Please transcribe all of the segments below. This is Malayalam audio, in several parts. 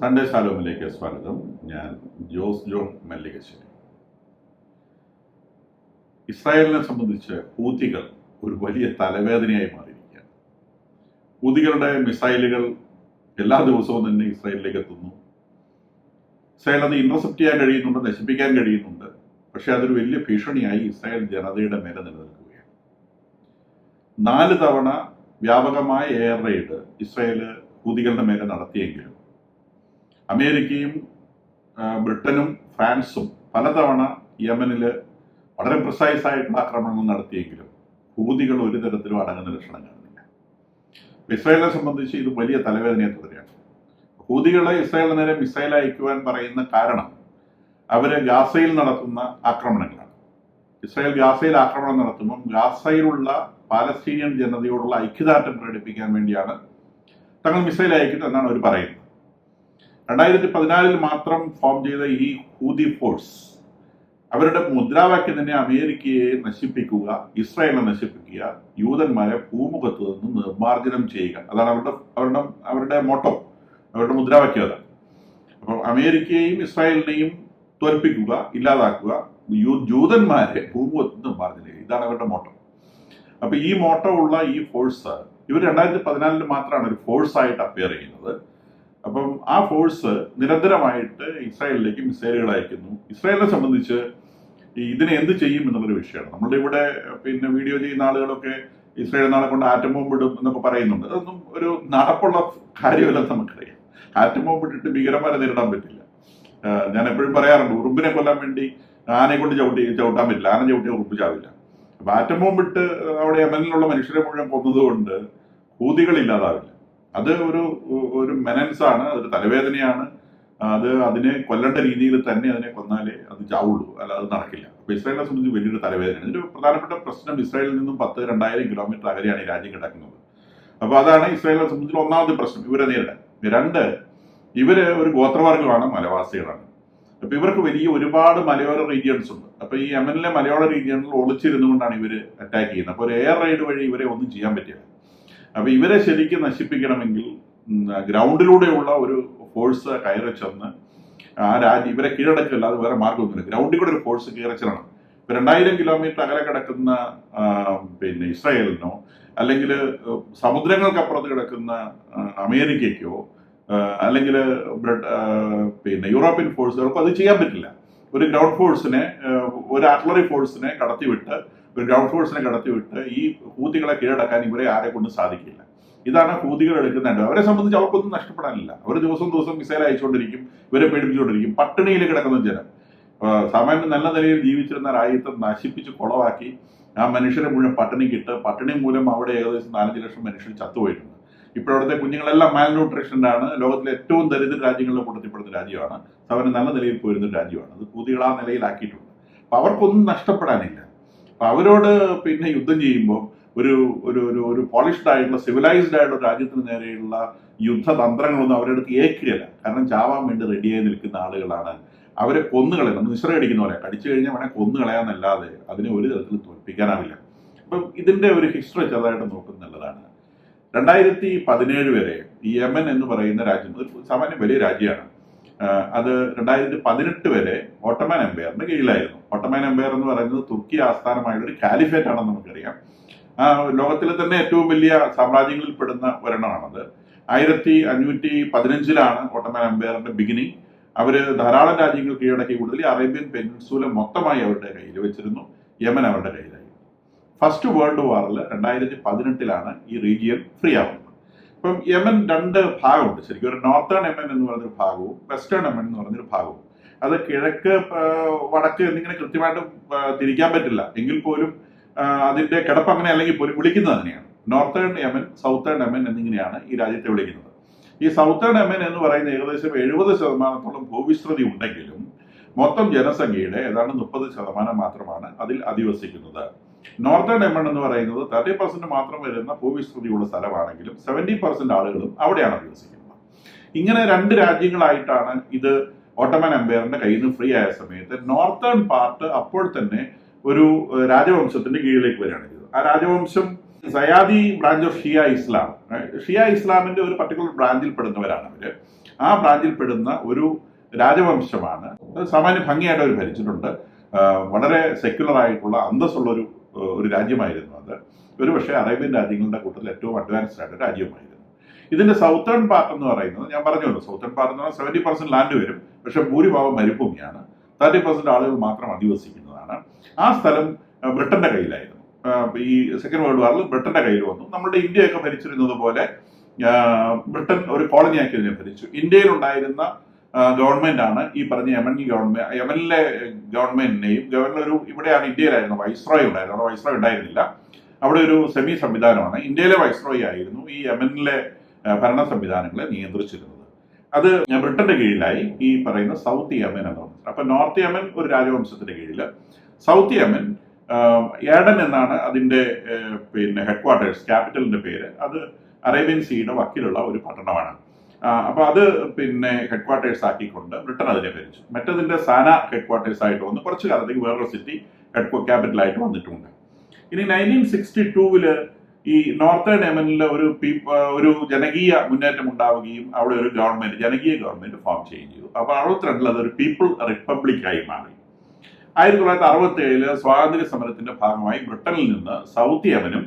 സൺഡേ ശാലോമിലേക്ക് സ്വാഗതം. ഞാൻ ജോസ് ജോൺ മല്ലികശ്ശേരി. ഇസ്രായേലിനെ സംബന്ധിച്ച് ഹൂതികൾ ഒരു വലിയ തലവേദനയായി മാറിയിരിക്കുകയാണ്. ഹൂതികളുടെ മിസൈലുകൾ എല്ലാ ദിവസവും തന്നെ ഇസ്രായേലിലേക്ക് എത്തുന്നു. ഇസ്രായേൽ അത് ഇന്റർസെപ്റ്റ് ചെയ്യാൻ കഴിയുന്നുണ്ട് നശിപ്പിക്കാൻ കഴിയുന്നുണ്ട്. പക്ഷെ അതൊരു വലിയ ഭീഷണിയായി ഇസ്രായേൽ ജനതയുടെ മേലെ നിലനിൽക്കുകയാണ്. നാല് തവണ വ്യാപകമായ എയർ റെയ്ഡ് ഇസ്രായേൽ ഹൂതികളുടെ മേലെ നടത്തിയെങ്കിലും അമേരിക്കയും ബ്രിട്ടനും ഫ്രാൻസും പലതവണ യമനിൽ വളരെ പ്രിസൈസ് ആയിട്ടുള്ള ആക്രമണങ്ങൾ നടത്തിയെങ്കിലും ഹൂതികൾ ഒരു തരത്തിലും അടങ്ങുന്ന ലക്ഷണം കാണുന്നില്ല. ഇസ്രായേലിനെ സംബന്ധിച്ച് ഇത് വലിയ തലവേദനയെ തുടരുകയാണ്. ഹൂതികളെ ഇസ്രായേലിന് നേരെ മിസൈൽ അയക്കുവാൻ പറയുന്ന കാരണം അവർ ഗാസയിൽ നടത്തുന്ന ആക്രമണങ്ങളാണ്. ഇസ്രായേൽ ഗാസയിൽ ആക്രമണം നടത്തുമ്പം ഗാസയിലുള്ള പാലസ്തീനിയൻ ജനതയോടുള്ള ഐക്യദാർഢ്യം പ്രകടിപ്പിക്കാൻ വേണ്ടിയാണ് തങ്ങൾ മിസൈൽ അയക്കുന്നത് എന്നാണ് അവർ പറയുന്നത്. രണ്ടായിരത്തി പതിനാലിൽ മാത്രം ഫോം ചെയ്ത ഈ ഹൂതി ഫോഴ്സ് അവരുടെ മുദ്രാവാക്യം തന്നെ അമേരിക്കയെ നശിപ്പിക്കുക ഇസ്രായേലിനെ നശിപ്പിക്കുക യൂതന്മാരെ ഭൂമുഖത്ത് നിന്ന് നിർമ്മാർജനം ചെയ്യുക. അതാണ് അവരുടെ അവരുടെ അവരുടെ മോട്ടോ അവരുടെ മുദ്രാവാക്യം അതാണ് അപ്പോൾ അമേരിക്കയെയും ഇസ്രായേലിനെയും തോൽപ്പിക്കുക ഇല്ലാതാക്കുക യൂ- ജൂതന്മാരെ ഭൂമുഖത്ത് നിന്ന് നിർമ്മാർജനം ചെയ്യുക. ഇതാണ് അവരുടെ മോട്ടോ അപ്പൊ ഈ മോട്ടോ ഉള്ള ഈ ഫോഴ്സ് ഇവർ രണ്ടായിരത്തി പതിനാലിൽ മാത്രമാണ് ഒരു ഫോഴ്സായിട്ട് അപ്പിയർ ചെയ്യുന്നത്. അപ്പം ആ ഫോഴ്സ് നിരന്തരമായിട്ട് ഇസ്രായേലിലേക്ക് മിസൈലുകൾ അയക്കുന്നു. ഇസ്രായേലിനെ സംബന്ധിച്ച് ഇതിനെ എന്ത് ചെയ്യും എന്നുള്ളൊരു വിഷയമാണ്. നമ്മളുടെ ഇവിടെ പിന്നെ വീഡിയോ ചെയ്യുന്ന ആളുകളൊക്കെ ഇസ്രായേൽ നാളെ കൊണ്ട് ആറ്റം ബോംബ് ഇടും എന്നൊക്കെ പറയുന്നുണ്ട്. അതൊന്നും ഒരു നടപ്പുള്ള കാര്യമല്ല നമുക്കറിയാം. ആറ്റം ബോംബ് ഇട്ടിട്ട് ഭീകരന്മാരെ നേരിടാൻ പറ്റില്ല. ഞാൻ എപ്പോഴും പറയാറുണ്ട് ഉറുമ്പിനെ കൊല്ലാൻ വേണ്ടി ആനയെ കൊണ്ട് ചവിട്ടി ചവിട്ടാൻ പറ്റില്ല. ആന ചവിട്ടിയ ഉറുമ്പ് ചാവില്ല. അപ്പൊ ആറ്റം ബോംബിട്ട് അവിടെ യമനിലുള്ള മനുഷ്യരെ മുഴുവൻ കൊന്നതുകൊണ്ട് ഹൂതികൾ ഇല്ലാതാവില്ല. അത് ഒരു ഒരു മെനൻസ് ആണ് അതൊരു തലവേദനയാണ്. അത് അതിനെ കൊല്ലേണ്ട രീതിയിൽ തന്നെ അതിനെ കൊന്നാലേ അത് ചാവുള്ളൂ. അല്ല അത് നടക്കില്ല. അപ്പൊ ഇസ്രായേലിനെ സംബന്ധിച്ച് വലിയൊരു തലവേദന ഇതിന്റെ പ്രധാനപ്പെട്ട പ്രശ്നം ഇസ്രായേലിൽ നിന്നും പത്ത് രണ്ടായിരം കിലോമീറ്റർ അകലെയാണ് ഈ രാജ്യം കിടക്കുന്നത്. അപ്പൊ അതാണ് ഇസ്രായേലിനെ സംബന്ധിച്ച് ഒന്നാമത്തെ പ്രശ്നം. ഇവരെ നേരിടാൻ. രണ്ട് ഇവർ ഒരു ഗോത്രവർഗമാണ് മലവാസികളാണ്. അപ്പൊ ഇവർക്ക് വലിയ ഒരുപാട് മലയോര റീജിയൻസ് ഉണ്ട്. അപ്പൊ ഈ യമനിലെ മലയോര റീജിയണിൽ ഒളിച്ചിരുന്നുകൊണ്ടാണ് ഇവർ അറ്റാക്ക് ചെയ്യുന്നത്. അപ്പൊ ഒരു എയർ റൈഡ് വഴി ഇവരെ ഒന്നും ചെയ്യാൻ പറ്റില്ല. അപ്പൊ ഇവരെ ശരിക്കും നശിപ്പിക്കണമെങ്കിൽ ഗ്രൗണ്ടിലൂടെയുള്ള ഒരു ഫോഴ്സ് കയറി ചെന്ന് ആ രാജ്യം ഇവരെ കീഴടക്കില്ല അത് വേറെ മാർഗമൊന്നുമില്ല. ഗ്രൗണ്ടിൽ കൂടെ ഒരു ഫോഴ്സ് കയറി ചെല്ലണം. ഇപ്പൊ രണ്ടായിരം കിലോമീറ്റർ അകലെ കിടക്കുന്ന പിന്നെ ഇസ്രായേലിനോ അല്ലെങ്കിൽ സമുദ്രങ്ങൾക്കപ്പുറത്ത് കിടക്കുന്ന അമേരിക്കയ്ക്കോ അല്ലെങ്കിൽ പിന്നെ യൂറോപ്യൻ ഫോഴ്സുകൾക്കോ അത് ചെയ്യാൻ പറ്റില്ല. ഒരു ഗ്രൗണ്ട് ഫോഴ്സിനെ ഒരു ആർട്ടിലറി ഫോഴ്സിനെ കടത്തിവിട്ട് ഗ്രൗണ്ട് ഫോഴ്സിനെ കടത്തിവിട്ട് ഈ ഹൂതികളെ കീഴടക്കാൻ ഇവരെ ആരെ കൊണ്ട് സാധിക്കില്ല. ഇതാണ് ഹൂതികൾ എടുക്കുന്നുണ്ട് അവരെ സംബന്ധിച്ച് അവർക്കൊന്നും നഷ്ടപ്പെടാനില്ല. അവർ ദിവസം ദിവസം മിസൈൽ അയച്ചുകൊണ്ടിരിക്കും ഇവരെ പേടിപ്പിച്ചുകൊണ്ടിരിക്കും. പട്ടിണിയിൽ കിടക്കുന്ന ജനം. സാമാന്യം നല്ല നിലയിൽ ജീവിച്ചിരുന്ന രാജ്യത്തെ നശിപ്പിച്ച് കുളവാക്കി ആ മനുഷ്യരെ മുഴുവൻ പട്ടിണിക്കിട്ട് പട്ടിണി മൂലം അവിടെ ഏകദേശം നാലഞ്ച് ലക്ഷം മനുഷ്യർ ചത്തുപോയിട്ടുണ്ട്. ഇപ്പോഴത്തെ കുഞ്ഞുങ്ങളെല്ലാം മാൽ മാൽന്യൂട്രീഷനാണ് ലോകത്തിലെ ഏറ്റവും ദരിദ്ര രാജ്യങ്ങളിൽ കൂട്ടത്തിൽപ്പെടുന്ന രാജ്യമാണ്. അവരെ നല്ല നിലയിൽ പോയിരുന്ന രാജ്യമാണ്. അത് കൂതികൾ ആ നിലയിലാക്കിയിട്ടുണ്ട്. അപ്പൊ അവർക്കൊന്നും നഷ്ടപ്പെടാനില്ല. അപ്പൊ അവരോട് പിന്നെ യുദ്ധം ചെയ്യുമ്പോൾ ഒരു ഒരു ഒരു ഒരു പോളിഷ്ഡ് ആയിട്ടുള്ള സിവിലൈസ്ഡ് ആയിട്ടുള്ള രാജ്യത്തിന് നേരെയുള്ള യുദ്ധതന്ത്രങ്ങളൊന്നും അവരുടെ അടുത്ത് ഏക്കുകയില്ല കാരണം ചാവാൻ വേണ്ടി റെഡിയായി നിൽക്കുന്ന ആളുകളാണ്. അവരെ കൊന്നുകളയാം നമ്മൾ നിശ്ര കടിക്കുന്ന പോലെ. കടിച്ചു കഴിഞ്ഞാൽ വേണേൽ കൊന്നുകളയാന്നല്ലാതെ അതിനെ ഒരു തരത്തിൽ തോൽപ്പിക്കാനാവില്ല. അപ്പം ഇതിന്റെ ഒരു ഹിസ്റ്ററി ചെറുതായിട്ട് നോക്കുന്നത് നല്ലതാണ് രണ്ടായിരത്തി പതിനേഴ് വരെ ഈ യമൻ എന്ന് പറയുന്ന രാജ്യം ഒരു സാമാന്യം വലിയ രാജ്യമാണ്. അത് രണ്ടായിരത്തി പതിനെട്ട് വരെ ഓട്ടമൻ എംപയറിന്റെ കീഴിലായിരുന്നു. ഓട്ടമൻ എംപയർ എന്ന് പറയുന്നത് തുർക്കി ആസ്ഥാനമായുള്ള ഒരു കാലിഫേറ്റ് ആണെന്ന് നമുക്കറിയാം. ലോകത്തിലെ തന്നെ ഏറ്റവും വലിയ സാമ്രാജ്യങ്ങളിൽ പെടുന്ന ഒരെണ്ണമാണത്. ആയിരത്തി അഞ്ഞൂറ്റി പതിനഞ്ചിലാണ് ഓട്ടമൻ എംപയറിന്റെ ബിഗിനിങ് അവർ ധാരാളം രാജ്യങ്ങൾ കീഴടക്കി. കൂടുതൽ അറേബ്യൻ പെനിൻസൂല മൊത്തമായി അവരുടെ കയ്യിൽ വെച്ചിരുന്നു. യമൻ അവരുടെ കയ്യിലായി. ഫസ്റ്റ് വേൾഡ് വാറിൽ രണ്ടായിരത്തി പതിനെട്ടിലാണ് ഈ റീജിയൻ ഫ്രീ ആവുന്നത്. ഇപ്പം യമൻ രണ്ട് ഭാഗമുണ്ട്. ശരിക്കും ഒരു നോർത്തേൺ യമൻ എന്ന് പറഞ്ഞൊരു ഭാഗവും വെസ്റ്റേൺ യമൻ എന്ന് പറഞ്ഞൊരു ഭാഗവും. അത് കിഴക്ക് വടക്ക് എന്നിങ്ങനെ കൃത്യമായിട്ട് തിരിക്കാൻ പറ്റില്ല. എങ്കിൽ പോലും അതിന്റെ കിടപ്പ് അങ്ങനെ അല്ലെങ്കിൽ പോലും വിളിക്കുന്നത് അങ്ങനെയാണ്. നോർത്തേൺ യമൻ സൗത്തേൺ യമൻ എന്നിങ്ങനെയാണ് ഈ രാജ്യത്തെ വിളിക്കുന്നത്. ഈ സൗത്തേൺ യമൻ എന്ന് പറയുന്ന ഏകദേശം എഴുപത് ശതമാനത്തോളം ഭൂവിസ്തൃതി ഉണ്ടെങ്കിലും മൊത്തം ജനസംഖ്യയുടെ ഏതാണ്ട് മുപ്പത് ശതമാനം മാത്രമാണ് അതിൽ അധിവസിക്കുന്നത്. നോർത്തേൺ ഡയമണ്ട് എന്ന് പറയുന്നത് തേർട്ടി പെർസെന്റ് മാത്രം വരുന്ന ഭൂവിസ്തൃതിയുള്ള സ്ഥലമാണെങ്കിലും സെവന്റി പെർസെന്റ് ആളുകളും അവിടെയാണ് അധിവസിക്കുന്നത് ഇങ്ങനെ രണ്ട് രാജ്യങ്ങളായിട്ടാണ് ഇത് ഓട്ടോമൻ എംപയറിന്റെ കയ്യിൽ നിന്ന് ഫ്രീ ആയ സമയത്ത് നോർത്തേൺ പാർട്ട് അപ്പോൾ തന്നെ ഒരു രാജവംശത്തിന്റെ കീഴിലേക്ക് വരികയാണ് ചെയ്തത്. ആ രാജവംശം സയാദി ബ്രാഞ്ച് ഓഫ് ഷിയ ഇസ്ലാം ഷിയ ഇസ്ലാമിന്റെ ഒരു പർട്ടിക്കുലർ ബ്രാഞ്ചിൽ പെടുന്നവരാണ് അവർ ആ ബ്രാഞ്ചിൽ പെടുന്ന ഒരു രാജവംശമാണ്. സാമാന്യ ഭംഗിയായിട്ട് അവർ ഭരിച്ചിട്ടുണ്ട്. വളരെ സെക്യുലർ ആയിട്ടുള്ള അന്തസ്സുള്ള ഒരു ഒരു രാജ്യമായിരുന്നു അത്. ഒരുപക്ഷെ അറേബ്യൻ രാജ്യങ്ങളുടെ കൂട്ടത്തിൽ ഏറ്റവും അഡ്വാൻസ്ഡ് ആയിട്ട് രാജ്യമായിരുന്നു. ഇതിന്റെ സൗത്തേൺ പാർട്ട് എന്ന് പറയുന്നത് ഞാൻ പറഞ്ഞല്ലോ സൗത്തേൺ പാർട്ട് എന്ന് പറഞ്ഞാൽ സെവന്റി പെർസെന്റ് ലാൻഡ് വരും പക്ഷെ ഭൂരിഭാഗം മരുഭൂമിയാണ്. തേർട്ടി പെർസെന്റ് ആളുകൾ മാത്രം അധിവസിക്കുന്നതാണ്. ആ സ്ഥലം ബ്രിട്ടന്റെ കയ്യിലായിരുന്നു. ഈ സെക്കൻഡ് വേൾഡ് വാറിൽ ബ്രിട്ടന്റെ കയ്യിൽ വന്നു. നമ്മുടെ ഇന്ത്യയൊക്കെ ഭരിച്ചിരുന്നത് പോലെ ബ്രിട്ടൻ ഒരു കോളനിയാക്കി ഇതിനെ ഭരിച്ചു. ഇന്ത്യയിൽ ഉണ്ടായിരുന്ന ഗവൺമെന്റ് ആണ് ഈ പറഞ്ഞ യമൻ ഗവൺമെന്റ് യമനിലെ ഗവൺമെന്റിനെയും ഗവർണർ ഒരു ഇവിടെയാണ് ഇന്ത്യയിലായിരുന്നു വൈസ്രോയ് ഉണ്ടായിരുന്നു. അവിടെ വൈസ്രോയ് ഉണ്ടായിരുന്നില്ല. അവിടെ ഒരു സെമി സംവിധാനമാണ്. ഇന്ത്യയിലെ വൈസ്രോയ് ആയിരുന്നു ഈ യമനിലെ ഭരണ സംവിധാനങ്ങളെ നിയന്ത്രിച്ചിരുന്നത്. അത് ബ്രിട്ടന്റെ കീഴിലായി ഈ പറയുന്ന സൗത്ത് യമൻ എന്ന് പറഞ്ഞത് അപ്പൊ നോർത്ത് യമൻ ഒരു രാജവംശത്തിന്റെ കീഴിൽ സൗത്ത് യമൻ ഏഡൻ എന്നാണ് അതിന്റെ പിന്നെ ഹെഡ്ക്വാർട്ടേഴ്സ് ക്യാപിറ്റലിന്റെ പേര്. അത് അറേബ്യൻ സീയുടെ വക്കിലുള്ള ഒരു പട്ടണമാണ്. ആ, അപ്പൊ അത് പിന്നെ ഹെഡ് ക്വാർട്ടേഴ്സ് ആക്കിക്കൊണ്ട് ബ്രിട്ടൻ അതിനെ ഭരിച്ചു. മറ്റതിന്റെ സാന ഹെഡ് ക്വാർട്ടേഴ്സ് ആയിട്ട് വന്നു. കുറച്ചു കാലത്തേക്ക് വേറൊരു സിറ്റി ഹെഡ് ക്യാപിറ്റൽ ആയിട്ട് വന്നിട്ടുണ്ട്. ഇനി നയന്റീൻ സിക്സ്റ്റി ടൂവിൽ ഈ നോർത്തേൺ യമനിൽ ഒരു ഒരു ജനകീയ മുന്നേറ്റം ഉണ്ടാവുകയും അവിടെ ഒരു ഗവൺമെന്റ് ജനകീയ ഗവൺമെന്റ് ഫോം ചെയ്യുകയും ചെയ്തു. അപ്പൊ അറുപത്തിരണ്ടിൽ അതൊരു പീപ്പിൾ റിപ്പബ്ലിക് ആയി മാറി. ആയിരത്തി തൊള്ളായിരത്തി അറുപത്തി ഏഴിൽ സ്വാതന്ത്ര്യ സമരത്തിന്റെ ഭാഗമായി ബ്രിട്ടനിൽ നിന്ന് സൗത്ത് യമനും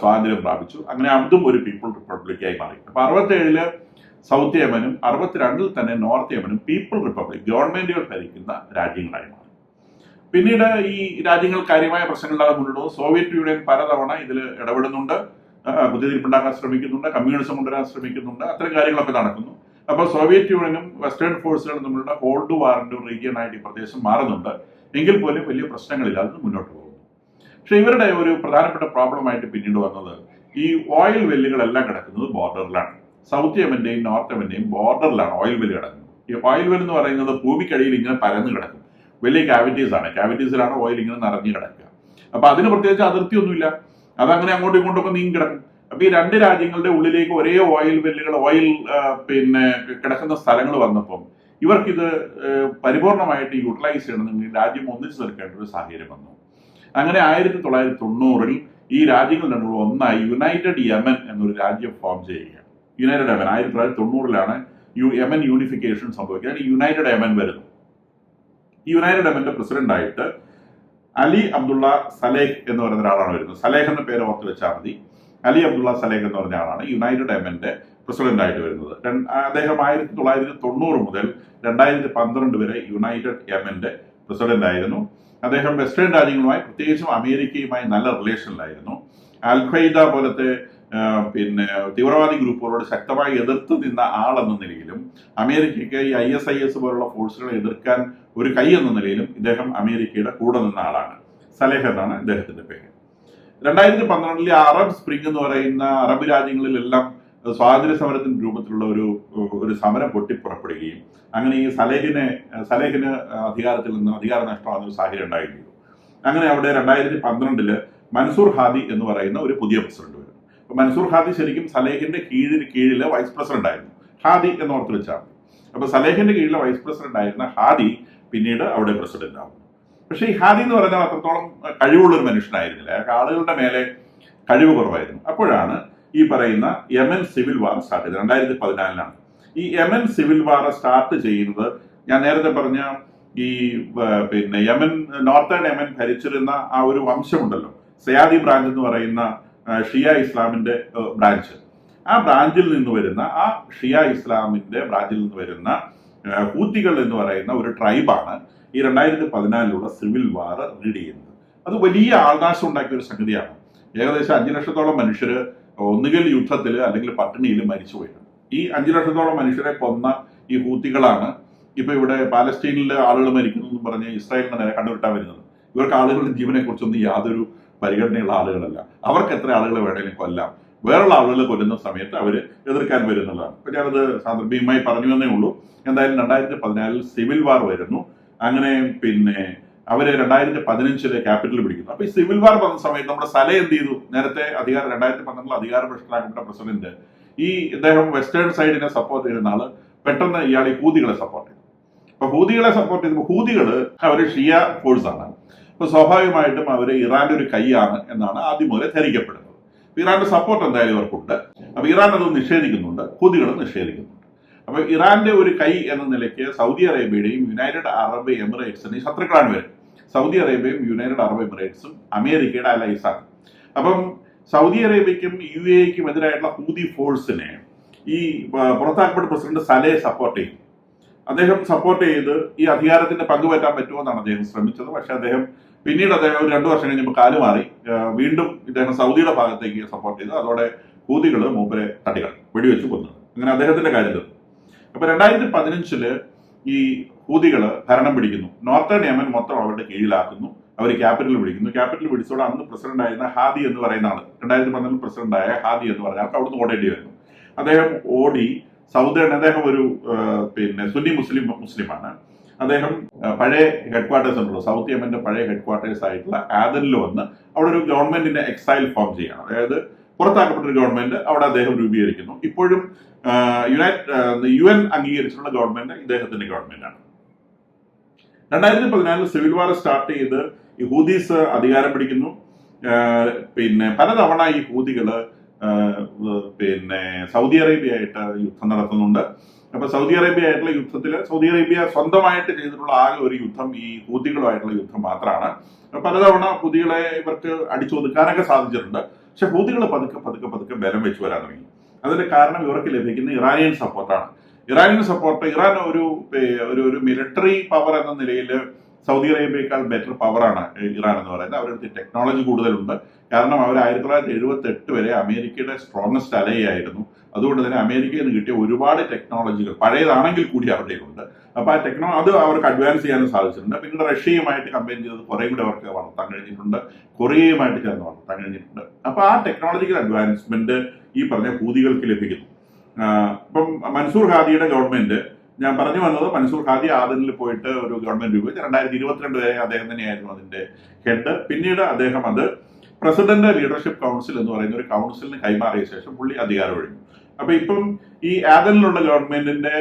സ്വാതന്ത്ര്യം പ്രാപിച്ചു. അങ്ങനെ അതും ഒരു പീപ്പിൾ റിപ്പബ്ലിക്കായി മാറി. അപ്പൊ അറുപത്തി ഏഴിൽ സൗത്ത് യമനും അറുപത്തിരണ്ടിൽ തന്നെ നോർത്ത് യമനും പീപ്പിൾ റിപ്പബ്ലിക് ഗവൺമെന്റുകൾ ഭരിക്കുന്ന രാജ്യങ്ങളായി മാറി. പിന്നീട് ഈ രാജ്യങ്ങൾ കാര്യമായ പ്രശ്നങ്ങളില്ലാതെ മുന്നോട്ട് പോകുന്നു. സോവിയറ്റ് യൂണിയൻ പലതവണ ഇതിൽ ഇടപെടുന്നുണ്ട്. ബുദ്ധിതിരിപ്പുണ്ടാക്കാൻ ശ്രമിക്കുന്നുണ്ട്. കമ്മ്യൂണിസം കൊണ്ടുവരാൻ ശ്രമിക്കുന്നുണ്ട്. അത്തരം കാര്യങ്ങളൊക്കെ നടക്കുന്നു. അപ്പോൾ സോവിയറ്റ് യൂണിയനും വെസ്റ്റേൺ ഫോഴ്സുകളും തമ്മിലുള്ള കോൾഡ് വാറിന്റെ ഒരു റീജിയൻ ആയിട്ട് ഈ പ്രദേശം മാറുന്നുണ്ട്. എങ്കിൽ പോലും വലിയ പ്രശ്നങ്ങളില്ലാതെ മുന്നോട്ട് പോകുന്നു. പക്ഷെ ഇവരുടെ ഒരു പ്രധാനപ്പെട്ട പ്രോബ്ലമായിട്ട് പിന്നീട് വന്നത് ഈ ഓയിൽ വെല്ലുകളെല്ലാം കിടക്കുന്നത് ബോർഡറിലാണ് സൗത്ത് യമന്റെയും നോർത്ത് യമന്റെയും ബോർഡറിലാണ് ഓയിൽ വെല്ല് കിടക്കുന്നത്. ഈ ഓയിൽ വെൽ എന്ന് പറയുന്നത് ഭൂമിക്കടിയിൽ ഇങ്ങനെ പരന്ന് കിടക്കും. വലിയ കാവിറ്റീസ് ആണ്. കാവിറ്റീസിലാണ് ഓയിൽ ഇങ്ങനെ നിറഞ്ഞു കിടക്കുക. അപ്പൊ അതിന് പ്രത്യേകിച്ച് അതിർത്തിയൊന്നുമില്ല അതങ്ങനെ അങ്ങോട്ടും ഇങ്ങോട്ടും ഒക്കെ നീങ്ങി കിടക്കും. അപ്പൊ ഈ രണ്ട് രാജ്യങ്ങളുടെ ഉള്ളിലേക്ക് ഒരേ ഓയിൽ വെല്ലുകൾ ഓയിൽ പിന്നെ കിടക്കുന്ന സ്ഥലങ്ങൾ വന്നപ്പം ഇവർക്കിത് പരിപൂർണമായിട്ട് യൂട്ടിലൈസ് ചെയ്യണമെന്നുണ്ടെങ്കിൽ രാജ്യം ഒന്നിച്ചു നിൽക്കേണ്ട ഒരു സാഹചര്യം വന്നു. അങ്ങനെ ആയിരത്തി തൊള്ളായിരത്തി തൊണ്ണൂറിൽ ഈ രാജ്യങ്ങൾ രണ്ടുള്ള ഒന്നായി യുണൈറ്റഡ് യമൻ എന്നൊരു രാജ്യം ഫോം ചെയ്യുകയാണ്. യുണൈറ്റഡ് യമൻ ആയിരത്തി തൊള്ളായിരത്തി തൊണ്ണൂറിലാണ് യു എമൻ യൂണിഫിക്കേഷൻ സംഭവിക്കുന്നത്. യുണൈറ്റഡ് എമൻ വരുന്നു. ഈ യുണൈറ്റഡ് എമന്റെ പ്രസിഡന്റായിട്ട് അലി അബ്ദുള്ള സലേഖ് എന്ന് പറയുന്ന ഒരാളാണ് വരുന്നത്. സലേഖ് എന്ന പേര് ഓർത്ത് വെച്ചാൽ മതി. അലി അബ്ദുള്ള സലേഖ് എന്ന് പറഞ്ഞ ആളാണ് യുണൈറ്റഡ് എമന്റെ പ്രസിഡന്റ് ആയിട്ട് വരുന്നത്. അദ്ദേഹം ആയിരത്തി തൊള്ളായിരത്തി തൊണ്ണൂറ് മുതൽ രണ്ടായിരത്തി പന്ത്രണ്ട് വരെ യുണൈറ്റഡ് എമന്റെ പ്രസിഡന്റ് ആയിരുന്നു. അദ്ദേഹം വെസ്റ്റേൺ രാജ്യങ്ങളുമായി പ്രത്യേകിച്ചും അമേരിക്കയുമായി നല്ല റിലേഷനിലായിരുന്നു അൽഖയ്ദ പോലത്തെ പിന്നെ തീവ്രവാദി ഗ്രൂപ്പുകളോട് ശക്തമായി എതിർത്ത് നിന്ന ആളെന്ന നിലയിലും അമേരിക്കയ്ക്ക് ഈ ഐ എസ് ഐ എസ് പോലുള്ള ഫോഴ്സുകളെ എതിർക്കാൻ ഒരു കൈ എന്ന നിലയിലും ഇദ്ദേഹം അമേരിക്കയുടെ കൂടെ നിന്ന ആളാണ്. സലേഹ് എന്നാണ് ഇദ്ദേഹത്തിന്റെ പേര്. രണ്ടായിരത്തി പന്ത്രണ്ടിലെ അറബ് സ്പ്രിംഗ് എന്ന് പറയുന്ന അറബ് രാജ്യങ്ങളിലെല്ലാം സ്വാതന്ത്ര്യ സമരത്തിന്റെ രൂപത്തിലുള്ള ഒരു ഒരു സമരം പൊട്ടിപ്പുറപ്പെടുകയും അങ്ങനെ ഈ സലേഹിനെ സലേഹിന് അധികാരത്തിൽ നിന്ന് അധികാര നഷ്ടമാകുന്ന ഒരു സാഹചര്യം ഉണ്ടായിരുന്നു. അങ്ങനെ അവിടെ രണ്ടായിരത്തി പന്ത്രണ്ടിൽ മൻസൂർ ഹാദി എന്ന് പറയുന്ന ഒരു പുതിയ പ്രസിഡന്റ് മൻസൂർ ഹാദി ശരിക്കും സലേഹിന്റെ കീഴിൽ കീഴിലെ വൈസ് പ്രസിഡന്റ് ആയിരുന്നു. ഹാദി എന്ന് ഓർത്ത് വെച്ചാൽ. അപ്പൊ സലേഹിന്റെ കീഴിലെ വൈസ് പ്രസിഡന്റ് ആയിരുന്ന ഹാദി പിന്നീട് അവിടെ പ്രസിഡന്റ് ആവുന്നു. പക്ഷെ ഈ ഹാദി എന്ന് പറഞ്ഞാൽ അത്രത്തോളം കഴിവുള്ള ഒരു മനുഷ്യനായിരുന്നില്ല. അയാൾക്ക് ആളുകളുടെ മേലെ കഴിവ് കുറവായിരുന്നു. അപ്പോഴാണ് ഈ പറയുന്ന യമൻ സിവിൽ വാർ സ്റ്റാർട്ട് ചെയ്തത്. രണ്ടായിരത്തി പതിനാലിലാണ്. ഈ യമൻ സിവിൽ വാർ സ്റ്റാർട്ട് ചെയ്യുന്നത് ഞാൻ നേരത്തെ പറഞ്ഞ ഈ പിന്നെ യമൻ നോർത്തേൺ യമൻ ഭരിച്ചിരുന്ന ആ ഒരു വംശമുണ്ടല്ലോ. സയാദി ബ്രാഞ്ച് എന്ന് പറയുന്ന ഷിയ ഇസ്ലാമിന്റെ ബ്രാഞ്ച് ആ ബ്രാഞ്ചിൽ നിന്ന് വരുന്ന ആ ഷിയ ഇസ്ലാമിന്റെ ബ്രാഞ്ചിൽ നിന്ന് വരുന്ന ഹൂത്തികൾ എന്ന് പറയുന്ന ഒരു ട്രൈബാണ് ഈ രണ്ടായിരത്തി പതിനാലിലൂടെ സിവിൽ വാർ ലീഡ് ചെയ്യുന്നത്. അത് വലിയ ആൾനാശം ഉണ്ടാക്കിയ ഒരു സംഗതിയാണ്. ഏകദേശം അഞ്ചു ലക്ഷത്തോളം മനുഷ്യർ ഒന്നുകിൽ യുദ്ധത്തിൽ അല്ലെങ്കിൽ പട്ടിണിയിൽ മരിച്ചു പോയിരുന്നു ഈ അഞ്ചു ലക്ഷത്തോളം മനുഷ്യരെ കൊന്ന ഈ ഹൂത്തികളാണ് ഇപ്പൊ ഇവിടെ പാലസ്റ്റീനിലെ ആളുകൾ മരിക്കുന്നു എന്ന് പറഞ്ഞ് ഇസ്രായേലിന് നേരെ കണ്ടുപിടിക്കാൻ വരുന്നത്. ഇവർക്ക് ആളുകളുടെ ജീവനെ കുറിച്ചൊന്നും യാതൊരു പരിഗണനയുള്ള ആളുകളല്ല. അവർക്ക് എത്ര ആളുകളെ വേണമെങ്കിലും കൊല്ലാം. വേറുള്ള ആളുകൾ കൊല്ലുന്ന സമയത്ത് അവർ എതിർക്കാൻ വരുന്നതാണ് അപ്പൊ ഞാനത് സാന്ദർഭികമായി പറഞ്ഞു എന്നേ ഉള്ളൂ. എന്തായാലും രണ്ടായിരത്തി പതിനാലിൽ സിവിൽ വാർ വരുന്നു. അങ്ങനെ പിന്നെ അവർ രണ്ടായിരത്തി പതിനഞ്ചിൽ ക്യാപിറ്റൽ പിടിക്കുന്നു. അപ്പൊ ഈ സിവിൽ വാർ വന്ന സമയത്ത് നമ്മുടെ സല എന്ത് ചെയ്തു? നേരത്തെ അധികാരം രണ്ടായിരത്തി പന്ത്രണ്ടിൽ അധികാര അധികാരഭ്രഷ്ടനാക്കപ്പെട്ട പ്രസിഡന്റ് ഈ ഇദ്ദേഹം വെസ്റ്റേൺ സൈഡിനെ സപ്പോർട്ട് ചെയ്യുന്ന ആൾ പെട്ടെന്ന് ഇയാൾ ഈ ഹൂതികളെ സപ്പോർട്ട് ചെയ്തു. അപ്പൊ ഹൂതികളെ സപ്പോർട്ട് ചെയ്തപ്പോൾ ഹൂതികൾ അവർ ഷിയ ഫോഴ്സ് ആണ് അപ്പൊ സ്വാഭാവികമായിട്ടും അവർ ഇറാന്റെ ഒരു കൈയാണ് എന്നാണ് ആദ്യം മുതലേ ധരിക്കപ്പെടുന്നത്. ഇറാന്റെ സപ്പോർട്ട് എന്തായാലും ഇവർക്കുണ്ട് അപ്പൊ ഇറാൻ അത് നിഷേധിക്കുന്നുണ്ട്. ഹൂതികളും നിഷേധിക്കുന്നുണ്ട്. അപ്പൊ ഇറാന്റെ ഒരു കൈ എന്ന നിലയ്ക്ക് സൗദി അറേബ്യയുടെയും യുണൈറ്റഡ് അറബ് എമിറേറ്റ്സിനെയും ശത്രുക്കളാണ് വരും സൗദി അറേബ്യയും യുണൈറ്റഡ് അറബ് എമിറേറ്റ്സും അമേരിക്കയുടെ അലൈസാണ് അപ്പം സൗദി അറേബ്യയ്ക്കും യു എക്കും എതിരായിട്ടുള്ള ഹൂതി ഫോഴ്സിനെ ഈ പുറത്താക്കപ്പെട്ട പ്രസിഡന്റ് സലേ സപ്പോർട്ട് ചെയ്യും അദ്ദേഹം സപ്പോർട്ട് ചെയ്ത് ഈ അധികാരത്തിന്റെ പങ്കുപറ്റാൻ പറ്റുമോ എന്നാണ് അദ്ദേഹം ശ്രമിച്ചത്. പക്ഷെ അദ്ദേഹം പിന്നീട് അദ്ദേഹം ഒരു രണ്ടു വർഷം കഴിഞ്ഞപ്പോൾ കാലുമാറി മാറി. വീണ്ടും ഇദ്ദേഹം സൗദിയുടെ ഭാഗത്തേക്ക് സപ്പോർട്ട് ചെയ്തു അതോടെ ഹൂതികൾ മൂപ്പരെ തടികൾ വെടിവെച്ച് കൊന്നു. അങ്ങനെ അദ്ദേഹത്തിന്റെ കാര്യത്തിൽ അപ്പൊ രണ്ടായിരത്തി പതിനഞ്ചിൽ ഈ കൂതികൾ ഭരണം പിടിക്കുന്നു. നോർത്തേൺ യമൻ മൊത്തം അവരുടെ കീഴിലാക്കുന്നു. അവർ ക്യാപിറ്റൽ പിടിക്കുന്നു. ക്യാപിറ്റൽ പിടിച്ചോടെ അന്ന് പ്രസിഡന്റ് ആയിരുന്ന ഹാദി എന്ന് പറയുന്ന ആൾ രണ്ടായിരത്തി പ്രസിഡന്റ് ആയ ഹാദി എന്ന് പറഞ്ഞ ആൾക്ക് അവിടുന്ന് ഓടേണ്ടി വരുന്നു അദ്ദേഹം ഓടി സൗദി അദ്ദേഹം ഒരു പിന്നെ സുന്നി മുസ്ലിം മുസ്ലിമാണ്. അദ്ദേഹം പഴയ ഹെഡ് ക്വാർട്ടേഴ്സ് ഉണ്ടല്ലോ. സൗത്ത് യമന്റെ പഴയ ഹെഡ്ക്വാർട്ടേഴ്സ് ആയിട്ടുള്ള ആദനിൽ വന്ന് അവിടെ ഒരു ഗവൺമെന്റിന്റെ എക്സൈൽ ഫോം ചെയ്യണം. അതായത് പുറത്താക്കപ്പെട്ട ഒരു ഗവൺമെന്റ് അവിടെ അദ്ദേഹം രൂപീകരിക്കുന്നു. ഇപ്പോഴും യുണൈറ്റ് യു എൻ അംഗീകരിച്ചിട്ടുള്ള ഗവൺമെന്റ് ഇദ്ദേഹത്തിന്റെ ഗവൺമെന്റാണ്. രണ്ടായിരത്തി പതിനാലിൽ സിവിൽ വാർ സ്റ്റാർട്ട് ചെയ്ത് ഈ ഹൂദീസ് അധികാരം പിടിക്കുന്നു. പിന്നെ പലതവണ ഈ ഹൂതികൾ ആ, പിന്നെ സൗദി അറേബ്യയായിട്ട് യുദ്ധം നടത്തുന്നുണ്ട് അപ്പൊ സൗദി അറേബ്യ ആയിട്ടുള്ള യുദ്ധത്തിൽ സൗദി അറേബ്യ സ്വന്തമായിട്ട് ചെയ്തിട്ടുള്ള ആകെ ഒരു യുദ്ധം ഈ ഹൂതികളുമായിട്ടുള്ള യുദ്ധം മാത്രമാണ് പലതവണ ഹൂതികളെ ഇവർക്ക് അടിച്ചൊതുക്കാനൊക്കെ സാധിച്ചിട്ടുണ്ട്. പക്ഷെ ഹൂതികൾ പതുക്കെ പതുക്കെ പതുക്കെ ബലം വെച്ചു വരാൻ തുടങ്ങി. അതിന്റെ കാരണം ഇവർക്ക് ലഭിക്കുന്ന ഇറാനിയൻ സപ്പോർട്ടാണ്. ഇറാനിയൻ സപ്പോർട്ട് ഇറാൻ ഒരു ഒരു ഒരു മിലിറ്ററി പവർ എന്ന നിലയിൽ സൗദി അറേബ്യയേക്കാൾ ബെറ്റർ പവറാണ് ഇറാൻ എന്ന് പറയുന്നത്. അവരുടെ ടെക്നോളജി കൂടുതലുണ്ട്. കാരണം അവർ ആയിരത്തി തൊള്ളായിരത്തി എഴുപത്തി എട്ട് വരെ അമേരിക്കയുടെ സ്ട്രോങ്സ്റ്റ് അലയായിരുന്നു അതുകൊണ്ട് തന്നെ അമേരിക്കയിൽ നിന്ന് കിട്ടിയ ഒരുപാട് ടെക്നോളജികൾ പഴയതാണെങ്കിൽ കൂടി അവരുടെ ഉണ്ട് അപ്പൊ ആ ടെക്നോ അത് അവർക്ക് അഡ്വാൻസ് ചെയ്യാനും സാധിച്ചിട്ടുണ്ട്. പിന്നീട് റഷ്യയുമായിട്ട് കമ്പയർ ചെയ്തത് കുറേ കൂടെ അവർക്ക് വളർത്താൻ കഴിഞ്ഞിട്ടുണ്ട്. കൊറിയയുമായിട്ട് ചേർന്ന് വളർത്താൻ കഴിഞ്ഞിട്ടുണ്ട്. അപ്പൊ ആ ടെക്നോളജിക്കൽ അഡ്വാൻസ്മെന്റ് ഈ പറഞ്ഞ ഭൂതികൾക്ക് ലഭിക്കുന്നു. ഇപ്പം മൻസൂർ ഖാദിയുടെ ഗവൺമെന്റ് ഞാൻ പറഞ്ഞു വന്നത് മൻസൂർ ഖാദി ആദനിൽ പോയിട്ട് ഒരു ഗവൺമെന്റ് രൂപീകരിച്ചു. രണ്ടായിരത്തി ഇരുപത്തിരണ്ട് വരെ അദ്ദേഹം തന്നെയായിരുന്നു അതിന്റെ ഹെഡ് പിന്നീട് അദ്ദേഹം അത് പ്രസിഡന്റ് ലീഡർഷിപ്പ് കൗൺസിൽ എന്ന് പറയുന്ന ഒരു കൗൺസിലിന് കൈമാറിയ ശേഷം പുള്ളി അധികാരം ഒഴിഞ്ഞു. അപ്പൊ ഇപ്പം ഈ ആദനിലുള്ള ഗവൺമെന്റിന്റെ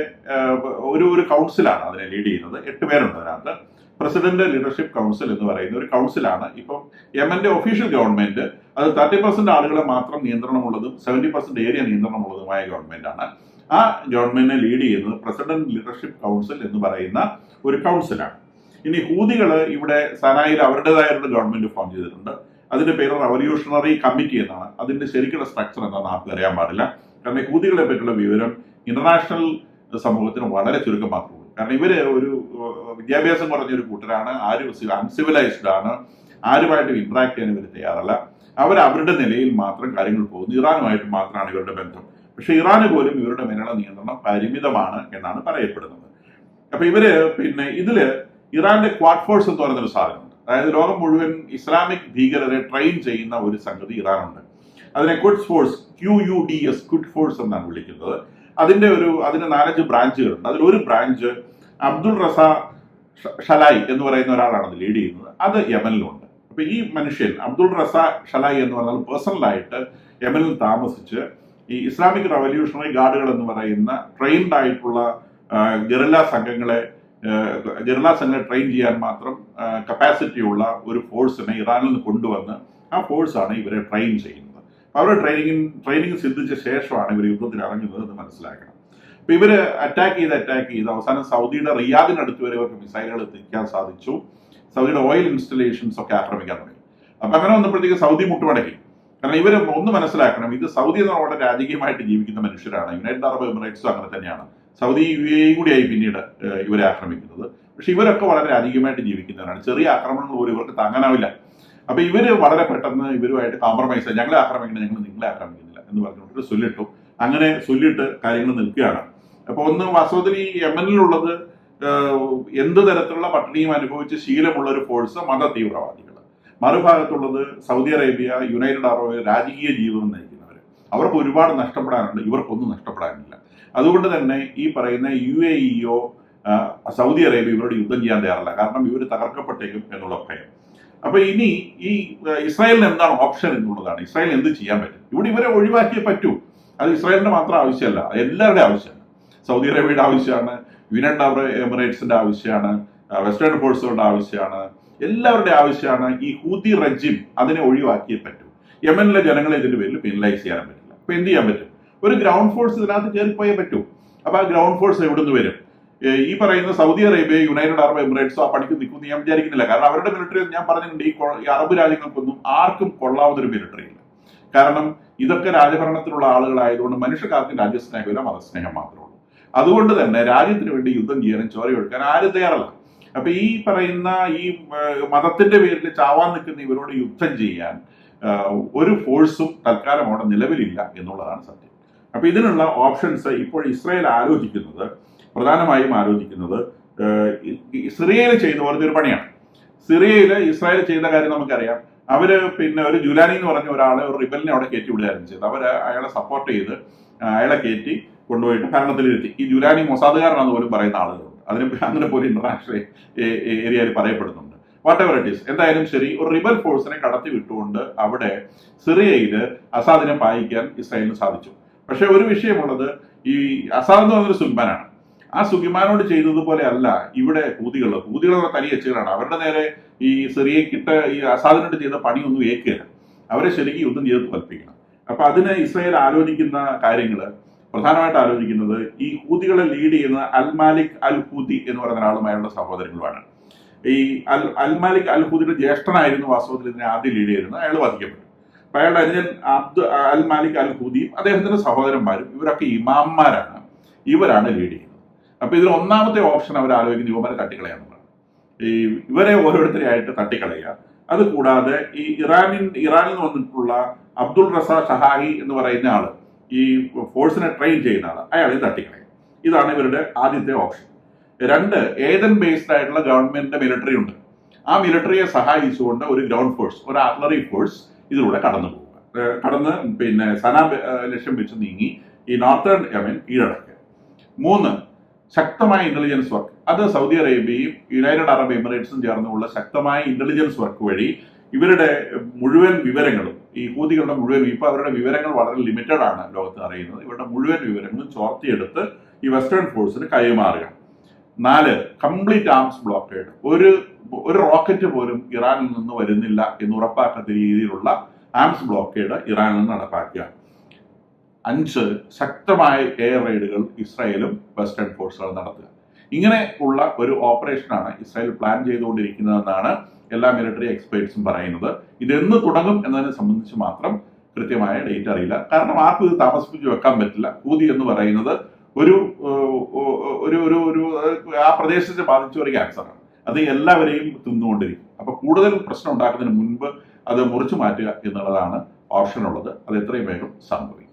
ഒരു ഒരു കൗൺസിലാണ് അതിനെ ലീഡ് ചെയ്യുന്നത്. എട്ട് പേരുണ്ട് അതിനകത്ത്. പ്രസിഡന്റ് ലീഡർഷിപ്പ് കൗൺസിൽ എന്ന് പറയുന്ന ഒരു കൗൺസിലാണ്. ഇപ്പം യമന്റെ ഒഫീഷ്യൽ ഗവൺമെന്റ് അത് തേർട്ടി പെർസെന്റ് ആളുകളെ മാത്രം നിയന്ത്രണമുള്ളതും സെവന്റി പെർസെന്റ് ഏരിയ നിയന്ത്രണമുള്ളതുമായ ഗവൺമെന്റാണ്. ആ ഗവൺമെന്റിനെ ലീഡ് ചെയ്യുന്നത് പ്രസിഡന്റ് ലീഡർഷിപ്പ് കൗൺസിൽ എന്ന് പറയുന്ന ഒരു കൗൺസിലാണ്. ഇനി ഹൂതികൾ ഇവിടെ സനായിൽ അവരുടേതായ ഒരു ഗവൺമെന്റ് ഫോം ചെയ്തിട്ടുണ്ട്. അതിന്റെ പേര് റവല്യൂഷണറി കമ്മിറ്റി എന്നാണ്. അതിന്റെ ശരിക്കുള്ള സ്ട്രക്ചർ എന്താണെന്ന് ആർക്കും അറിയാൻ പാടില്ല. കാരണം കൂതികളെ പറ്റിയുള്ള വിവരം ഇന്റർനാഷണൽ സമൂഹത്തിന് വളരെ ചുരുക്കം മാത്രമേ കാരണം ഇവർ ഒരു വിദ്യാഭ്യാസം കുറഞ്ഞ ഒരു കൂട്ടരാണ്. ആരും അൺസിവിലൈസ്ഡ് ആണ്. ആരുമായിട്ടും ഇന്ററാക്ട് ചെയ്യാൻ ഇവർ തയ്യാറല്ല. അവർ അവരുടെ നിലയിൽ മാത്രം കാര്യങ്ങൾ പോകുന്നു. ഇറാനുമായിട്ട് മാത്രമാണ് ഇവരുടെ ബന്ധം. പക്ഷെ ഇറാന് പോലും ഇവരുടെ മേലുള്ള നിയന്ത്രണം പരിമിതമാണ് എന്നാണ് പറയപ്പെടുന്നത്. അപ്പൊ ഇവർ പിന്നെ ഇതിൽ ഇറാന്റെ ക്വാഡ് ഫോഴ്സ് എന്ന് പറയുന്ന ഒരു സാധനമുണ്ട് അതായത് ലോകം മുഴുവൻ ഇസ്ലാമിക് ഭീകരരെ ട്രെയിൻ ചെയ്യുന്ന ഒരു സംഗതി ഇറാനുണ്ട്. അതിനെ Quds force Q U D S Quds force എന്നാണ് വിളിക്കുന്നത്. അതിന്റെ ഒരു അതിന് നാലഞ്ച് ബ്രാഞ്ചുകളുണ്ട് അതിൽ ഒരു ബ്രാഞ്ച് അബ്ദുൾ റസ ഷലായി എന്ന് പറയുന്ന ഒരാളാണ് അത് ലീഡ് ചെയ്യുന്നത്. അത് യമനിലുണ്ട്. അപ്പൊ ഈ മനുഷ്യൻ അബ്ദുൾ റസ ഷലായി എന്ന് പറഞ്ഞാൽ പേഴ്സണലായിട്ട് യമനിൽ താമസിച്ച് ഈ ഇസ്ലാമിക് റവല്യൂഷണറി ഗാർഡുകൾ എന്ന് പറയുന്ന ട്രെയിൻഡ് ആയിട്ടുള്ള ഗറില്ല സംഘങ്ങളെ ഗറില്ല സംഘങ്ങളെ ട്രെയിൻ ചെയ്യാൻ മാത്രം കപ്പാസിറ്റിയുള്ള ഒരു ഫോഴ്സിനെ ഇറാനിൽ നിന്ന് കൊണ്ടുവന്ന് ആ ഫോഴ്സാണ് ഇവരെ ട്രെയിൻ ചെയ്യുന്നത്. അവരുടെ ട്രെയിനിങ് ട്രെയിനിങ് സിദ്ധിച്ച ശേഷമാണ് ഇവർ യുദ്ധത്തിൽ ഇറങ്ങുന്നത് എന്ന് മനസ്സിലാക്കണം. അപ്പം ഇവർ അറ്റാക്ക് ചെയ്ത് അറ്റാക്ക് ചെയ്ത് അവസാനം സൗദിയുടെ റിയാദിനടുത്ത് വരെ ഇവർക്ക് മിസൈലുകൾ എത്തിക്കാൻ സാധിച്ചു. സൗദിയുടെ ഓയിൽ ഇൻസ്റ്റലേഷൻസ് ഒക്കെ ആക്രമിക്കാൻ തുടങ്ങി. അപ്പം അങ്ങനെ വന്നപ്പോഴത്തേക്ക് സൗദി മുട്ടുമടക്കി. കാരണം ഇവർ ഒന്ന് മനസ്സിലാക്കണം ഇത് സൗദി എന്ന് പറഞ്ഞാൽ രാജകീയമായിട്ട് ജീവിക്കുന്ന മനുഷ്യരാണ്. യുണൈറ്റഡ് അറബ് എമിറേറ്റ്സും അങ്ങനെ തന്നെയാണ്. സൗദി യു എ കൂടിയായി പിന്നീട് ഇവരെ ആക്രമിക്കുന്നത്. പക്ഷെ ഇവരൊക്കെ വളരെ അധികമായിട്ട് ജീവിക്കുന്നവരാണ്. ചെറിയ ആക്രമണങ്ങൾ പോലും ഇവർക്ക് താങ്ങാനാവില്ല. അപ്പൊ ഇവർ വളരെ പെട്ടെന്ന് ഇവരുമായിട്ട് കോംപ്രമൈസ് ഞങ്ങളെ ആക്രമിക്കണം ഞങ്ങൾ നിങ്ങളെ ആക്രമിക്കുന്നില്ല എന്ന് പറഞ്ഞുകൊണ്ട് സൊല്ലിട്ടു അങ്ങനെ സൊല്ലിട്ട് കാര്യങ്ങൾ നിൽക്കുകയാണ്. അപ്പൊ ഒന്ന് വാസ്തവത്തിൽ ഈ യമനിലുള്ളത് എന്ത് തരത്തിലുള്ള പട്ടിണിയും അനുഭവിച്ച് ശീലമുള്ള ഒരു ഫോഴ്സ് മത തീവ്രവാദികൾ മറുഭാഗത്തുള്ളത് സൗദി അറേബ്യ യുണൈറ്റഡ് അറബ് രാജകീയ ജീവിതം നയിക്കുന്നവർ അവർക്ക് ഒരുപാട് നഷ്ടപ്പെടാനുണ്ട് ഇവർക്കൊന്നും നഷ്ടപ്പെടാനില്ല. അതുകൊണ്ട് തന്നെ ഈ പറയുന്ന യു എ ഇയോ സൗദി അറേബ്യ ഇവരോട് യുദ്ധം ചെയ്യാൻ തയ്യാറല്ല. കാരണം ഇവർ തകർക്കപ്പെട്ടേക്കും എന്നുള്ള ഭയം. അപ്പൊ ഇനി ഈ ഇസ്രായേലിന് എന്താണ് ഓപ്ഷൻ എന്നുള്ളതാണ്. ഇസ്രായേൽ എന്ത് ചെയ്യാൻ പറ്റും? ഇവിടെ ഇവരെ ഒഴിവാക്കിയേ പറ്റൂ. അത് ഇസ്രായേലിന്റെ മാത്രം ആവശ്യമല്ല. അത് എല്ലാവരുടെയും ആവശ്യമാണ്. സൗദി അറേബ്യയുടെ ആവശ്യമാണ്. യുണൈറ്റഡ് അറബ് എമിറേറ്റ്സിന്റെ ആവശ്യമാണ്. വെസ്റ്റേൺ ഫോഴ്സുകളുടെ ആവശ്യമാണ്. എല്ലാവരുടെ ആവശ്യമാണ് ഈ ഹൂതി റജിം അതിനെ ഒഴിവാക്കിയേ പറ്റൂ. യമനിലെ ജനങ്ങളെ ഇതിന്റെ പേരിൽ പിൻലൈസ് ചെയ്യാൻ പറ്റില്ല. അപ്പൊ എന്ത് ചെയ്യാൻ പറ്റും? ഒരു ഗ്രൗണ്ട് ഫോഴ്സ് ഇതിനകത്ത് കയറിപ്പോയേ പറ്റൂ. അപ്പൊ ആ ഗ്രൗണ്ട് ഫോഴ്സ് എവിടെ നിന്ന് വരും ഈ പറയുന്ന സൗദി അറേബ്യ യുണൈറ്റഡ് അറബ് എമിറേറ്റ്സോ ആ പണിക്ക് നിൽക്കുമെന്ന് ഞാൻ വിചാരിക്കുന്നില്ല. കാരണം അവരുടെ മിലിറ്ററി ഞാൻ പറഞ്ഞിട്ടുണ്ട്. ഈ അറബ് രാജ്യങ്ങൾക്കൊന്നും ആർക്കും കൊള്ളാവുന്ന ഒരു മിലിറ്ററി ഇല്ല. കാരണം ഇതൊക്കെ രാജഭരണത്തിലുള്ള ആളുകളായതുകൊണ്ട് മനുഷ്യക്കാർക്ക് രാജ്യസ്നേഹമില്ല മതസ്നേഹം മാത്രമേ ഉള്ളൂ. അതുകൊണ്ട് തന്നെ രാജ്യത്തിന് വേണ്ടി യുദ്ധം ചെയ്യാനും ചോരയൊടുക്കാൻ ആരും തയ്യാറല്ല. അപ്പൊ ഈ പറയുന്ന ഈ മതത്തിന്റെ പേരിൽ ചാവാൻ നിൽക്കുന്ന ഇവരോട് യുദ്ധം ചെയ്യാൻ ഒരു ഫോഴ്സും തൽക്കാലം അവിടെ നിലവിലില്ല എന്നുള്ളതാണ് സത്യം. അപ്പൊ ഇതിനുള്ള ഓപ്ഷൻസ് ഇപ്പോൾ ഇസ്രയേൽ ആലോചിക്കുന്നത് പ്രധാനമായും ആലോചിക്കുന്നത് സിറിയയിൽ ചെയ്ത പോലത്തെ ഒരു പണിയാണ്. സിറിയയിൽ ഇസ്രായേൽ ചെയ്ത കാര്യം നമുക്കറിയാം. അവർ പിന്നെ ഒരു ജുലാനി എന്ന് പറഞ്ഞ ഒരാളെ ഒരു റിബലിനെ അവിടെ കയറ്റി വിടുകയായിരുന്നു ചെയ്തത്. അവർ അയാളെ സപ്പോർട്ട് ചെയ്ത് അയാളെ കയറ്റി കൊണ്ടുപോയിട്ട് ഭരണത്തിലിരുത്തി ഈ ജുലാനി മൊസാദുകാരനാണെന്ന് പോലും പറയുന്ന ആളുകളുണ്ട് അതിന് അങ്ങനെ പോലും ഇന്റർനാഷണൽ ഏരിയയിൽ പറയപ്പെടുന്നുണ്ട്. വാട്ട് എവർ ഇറ്റ് ഈസ് എന്തായാലും ശരി ഒരു റിബൽ ഫോഴ്സിനെ കടത്തി വിട്ടുകൊണ്ട് അവിടെ സിറിയയിൽ അസാദിനെ പായിക്കാൻ ഇസ്രായേലിന് സാധിച്ചു. പക്ഷെ ഒരു വിഷയമുള്ളത് ഈ അസാദ് എന്ന് പറഞ്ഞൊരു ആ സുഖിമാനോട് ചെയ്തതുപോലെ അല്ല ഇവിടെ കൂതികൾ തനി തനിയച്ചുകളാണ് അവരുടെ നേരെ ഈ സിറിയക്കിട്ട് ഈ അസാദിനോട് ചെയ്ത പണിയൊന്നും ഏക്കുകയില്ല. അവരെ ശരിക്കും യുദ്ധം ചെയ്ത് തോൽപ്പിക്കണം. അപ്പൊ അതിന് ഇസ്രായേൽ ആലോചിക്കുന്ന കാര്യങ്ങൾ പ്രധാനമായിട്ട് ആലോചിക്കുന്നത് ഈ ഹൂതികളെ ലീഡ് ചെയ്യുന്ന അൽ മാലിക് അൽ ഹൂതി എന്ന് പറയുന്ന ഒരാളുമായുള്ള സഹോദരങ്ങളുമാണ്. ഈ അൽ അൽ മാലിക് അൽ ഹൂതിയുടെ ജ്യേഷ്ഠനായിരുന്നു വാസ്തവത്തിൽ ഇതിനെ ആദ്യം ലീഡ് ചെയ്തിരുന്നത്. അയാൾ വധിക്കപ്പെട്ടു. അയാളുടെ അനുജൻ അബ്ദു അൽ മാലിക് അൽ ഹൂദിയും അദ്ദേഹത്തിന്റെ സഹോദരന്മാരും ഇവരൊക്കെ ഇമാംമാരാണ്. ഇവരാണ് ലീഡ് ചെയ്യുന്നത്. അപ്പൊ ഇതിൽ ഒന്നാമത്തെ ഓപ്ഷൻ അവർ ആലോചിക്കുന്ന യുവമാരെ തട്ടിക്കളയാന്നുള്ള ഈ ഇവരെ ഓരോരുത്തരെയായിട്ട് തട്ടിക്കളയുക. അത് കൂടാതെ ഈ ഇറാനിൻ ഇറാനിൽ നിന്ന് വന്നിട്ടുള്ള അബ്ദുൾ റസ ഷഹാഹി എന്ന് പറയുന്ന ആൾ ഈ ഫോഴ്സിനെ ട്രെയിൻ ചെയ്യുന്ന ആൾ അയാളെ തട്ടിക്കളയും. ഇതാണ് ഇവരുടെ ആദ്യത്തെ ഓപ്ഷൻ രണ്ട് ഏതൻ ബേസ്ഡ് ആയിട്ടുള്ള ഗവൺമെന്റിന്റെ മിലിറ്ററി ഉണ്ട്. ആ മിലിറ്ററിയെ സഹായിച്ചുകൊണ്ട് ഒരു ഗ്രൗണ്ട് ഫോഴ്സ് ഒരു ആർട്ടിലറി ഫോഴ്സ് ഇതിലൂടെ കടന്നു പോവുക കടന്ന് പിന്നെ സന ലക്ഷ്യം വെച്ച് നീങ്ങി ഈ നോർത്തേൺ യമൻ കീഴടക്കുക. മൂന്ന് ശക്തമായ ഇന്റലിജൻസ് വർക്ക് അത് സൗദി അറേബ്യയും യുണൈറ്റഡ് അറബ് എമിറേറ്റ്സും ചേർന്നുള്ള ശക്തമായ ഇന്റലിജൻസ് വർക്ക് വഴി ഇവരുടെ മുഴുവൻ വിവരങ്ങളും ഈ ഹൂതികളുടെ മുഴുവൻ ഇപ്പൊ അവരുടെ വിവരങ്ങൾ വളരെ ലിമിറ്റഡ് ആണ് ലോകത്ത് അറിയുന്നത്. ഇവരുടെ മുഴുവൻ വിവരങ്ങളും ചോർത്തിയെടുത്ത് ഈ വെസ്റ്റേൺ ഫോഴ്സിന് കൈമാറുക. നാല് കംപ്ലീറ്റ് ആംസ് ബ്ലോക്കേഡ് ഒരു ഒരു റോക്കറ്റ് പോലും ഇറാനിൽ നിന്ന് വരുന്നില്ല എന്ന് ഉറപ്പാക്കാത്ത രീതിയിലുള്ള ആംസ് ബ്ലോക്കേഡ് ഇറാനിൽ നിന്ന് നടപ്പാക്കുക. അഞ്ച് ശക്തമായ എയർ റൈഡുകൾ ഇസ്രായേലും വെസ്റ്റേൺ ഫോഴ്സുകളും നടത്തുക. ഇങ്ങനെ ഉള്ള ഒരു ഓപ്പറേഷനാണ് ഇസ്രായേൽ പ്ലാൻ ചെയ്തുകൊണ്ടിരിക്കുന്നതെന്നാണ് എല്ലാ മിലിറ്ററി എക്സ്പേർട്സും പറയുന്നത്. ഇതെന്ന് തുടങ്ങും എന്നതിനെ സംബന്ധിച്ച് മാത്രം കൃത്യമായ ഡേറ്റ് അറിയില്ല. കാരണം ആർക്കും ഇത് താമസിപ്പിച്ച് വെക്കാൻ പറ്റില്ല. കൂതി എന്ന് പറയുന്നത് ഒരു ഒരു ഒരു ഒരു ആ പ്രദേശത്തെ ബാധിച്ച ഒരു ക്യാൻസറാണ് അത് എല്ലാവരെയും തിന്നുകൊണ്ടിരിക്കും. അപ്പൊ കൂടുതൽ പ്രശ്നം ഉണ്ടാക്കുന്നതിന് മുൻപ് അത് മുറിച്ചു മാറ്റുക എന്നുള്ളതാണ് ഓപ്ഷൻ ഉള്ളത്. അത് എത്രയും വേഗം സംഭവിക്കും